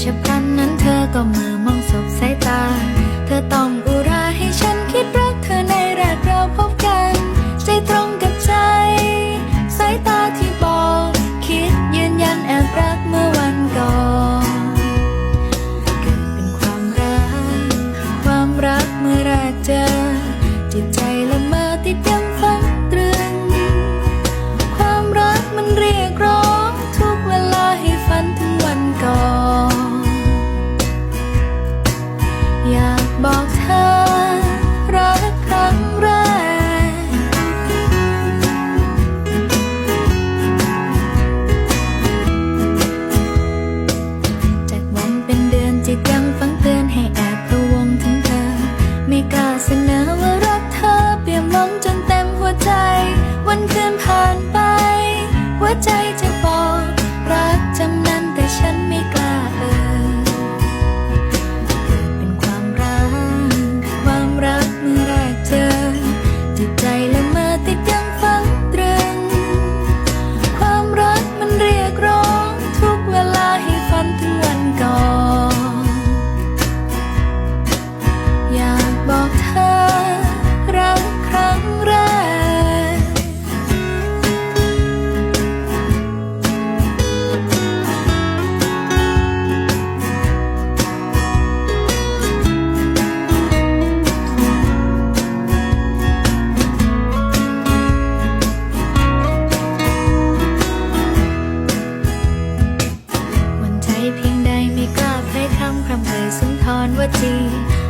ฉับพลันนั้นเธอก็มือมองสบสายตา เธอต้องอุราให้ฉันคิดรักเธอในแรกเราพบกัน ใจตรงกับใจ สายตาที่บอก คิดยืนยันแอบรักเมื่อวันก่อนเกิดเป็นความรัก ความรักเมื่อแรกเจอจิตใจ ใจ วันคืนผ่านไปหัวใจจะบอก วั